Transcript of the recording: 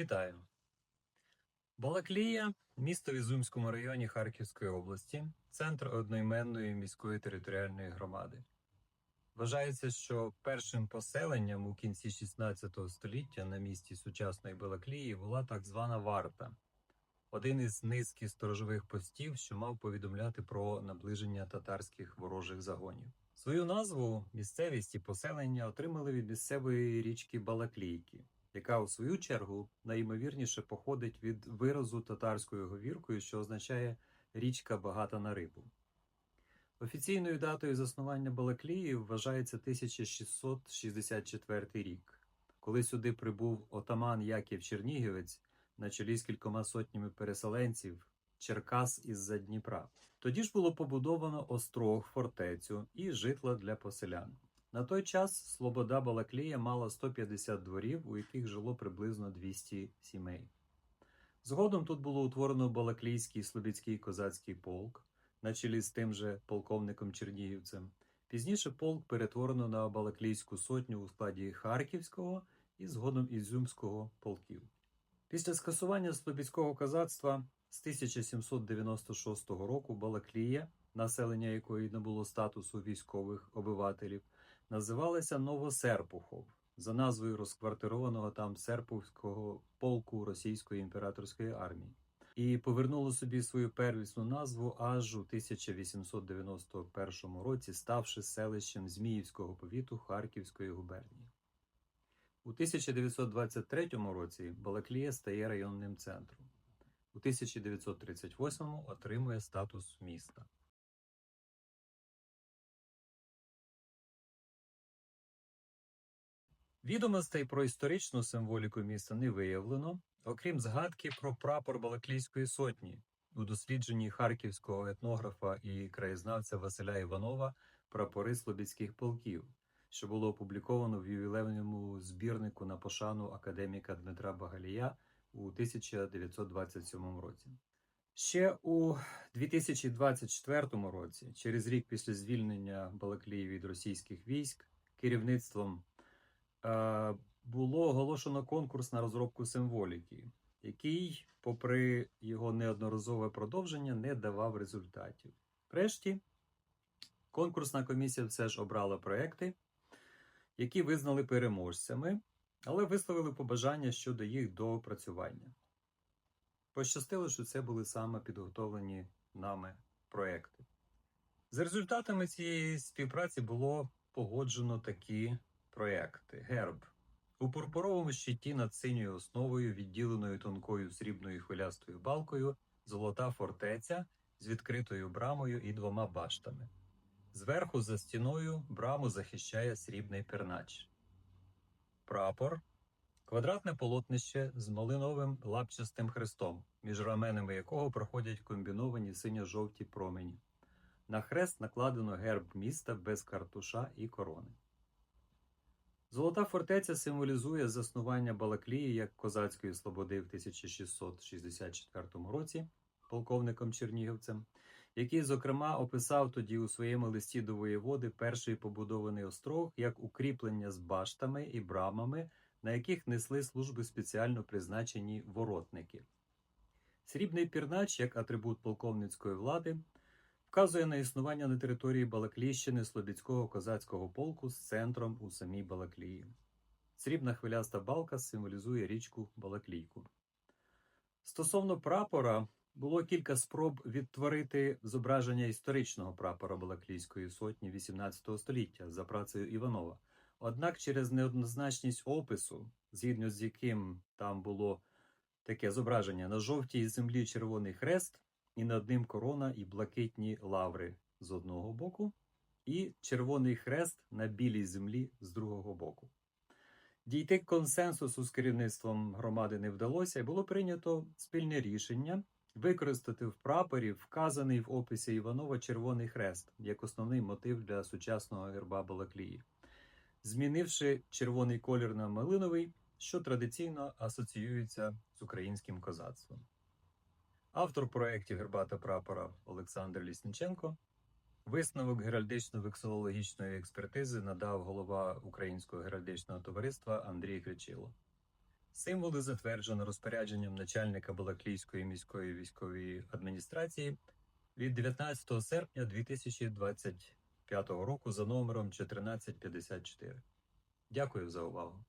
Вітаю! Балаклія місто в Ізюмському районі Харківської області, центр одноіменної міської територіальної громади. Вважається, що першим поселенням у кінці 16 століття на місці сучасної Балаклії була так звана варта, один із низки сторожових постів, що мав повідомляти про наближення татарських ворожих загонів. Свою назву місцевість і поселення отримали від місцевої річки Балаклійки, яка у свою чергу найімовірніше походить від виразу татарською говіркою, що означає річка багата на рибу. Офіційною датою заснування Балаклії вважається 1664 рік, коли сюди прибув отаман Яків Чернігівець на чолі з кількома сотнями переселенців Черкас із-за Дніпра. Тоді ж було побудовано острог, фортецю і житла для поселян. На той час Слобода Балаклія мала 150 дворів, у яких жило приблизно 200 сімей. Згодом тут було утворено Балаклійський Слобідський козацький полк, на чолі з тим же полковником Чернігівцем. Пізніше полк перетворено на Балаклійську сотню у складі Харківського і згодом Ізюмського полків. Після скасування Слобідського козацтва з 1796 року Балаклія, населення якої не було статусу військових обивателів, називалася Новосерпухов за назвою розквартированого там Серпухського полку Російської імператорської армії, і повернуло собі свою первісну назву аж у 1891 році, ставши селищем Зміївського повіту Харківської губернії. У 1923 році Балаклія стає районним центром. У 1938 отримує статус міста. Відомостей про історичну символіку міста не виявлено, окрім згадки про прапор Балаклійської сотні у дослідженні харківського етнографа і краєзнавця Василя Іванова прапори слобідських полків, що було опубліковано в ювілейному збірнику на пошану академіка Дмитра Багалія у 1927 році. Ще у 2024 році, через рік після звільнення Балаклії від російських військ, керівництвом було оголошено конкурс на розробку символіки, який, попри його неодноразове продовження, не давав результатів. Врешті, конкурсна комісія все ж обрала проекти, які визнали переможцями, але висловили побажання щодо їх доопрацювання. Пощастило, що це були саме підготовлені нами проекти. За результатами цієї співпраці було погоджено такі проекти: герб у пурпуровому щиті над синьою основою, відділеною тонкою срібною хвилястою балкою, золота фортеця з відкритою брамою і двома баштами. Зверху за стіною браму захищає срібний пернач. Прапор квадратне полотнище з малиновим лапчастим хрестом, між раменами якого проходять комбіновані синьо-жовті промені. На хрест накладено герб міста без картуша і корони. Золота фортеця символізує заснування Балаклії як козацької слободи в 1664 році полковником Чернігівцем, який, зокрема, описав тоді у своєму листі до воєводи перший побудований острог як укріплення з баштами і брамами, на яких несли служби спеціально призначені воротники. Срібний пірнач, як атрибут полковницької влади, вказує на існування на території Балакліщини Слобідського козацького полку з центром у самій Балаклії. Срібна хвиляста балка символізує річку Балаклійку. Стосовно прапора, було кілька спроб відтворити зображення історичного прапора Балаклійської сотні XVIII століття за працею Іванова. Однак через неоднозначність опису, згідно з яким там було таке зображення на жовтій землі червоний хрест, і над ним корона і блакитні лаври з одного боку, і червоний хрест на білій землі з другого боку. Дійти консенсусу з керівництвом громади не вдалося, і було прийнято спільне рішення використати в прапорі вказаний в описі Іванова червоний хрест як основний мотив для сучасного герба Балаклії, змінивши червоний колір на малиновий, що традиційно асоціюється з українським козацтвом. Автор проєктів герба та прапора Олександр Лісниченко. Висновок геральдично-вексилологічної експертизи надав голова Українського геральдичного товариства Андрій Кричило. Символи затверджено розпорядженням начальника Балаклійської міської військової адміністрації від 19 серпня 2025 року за номером 1454. Дякую за увагу.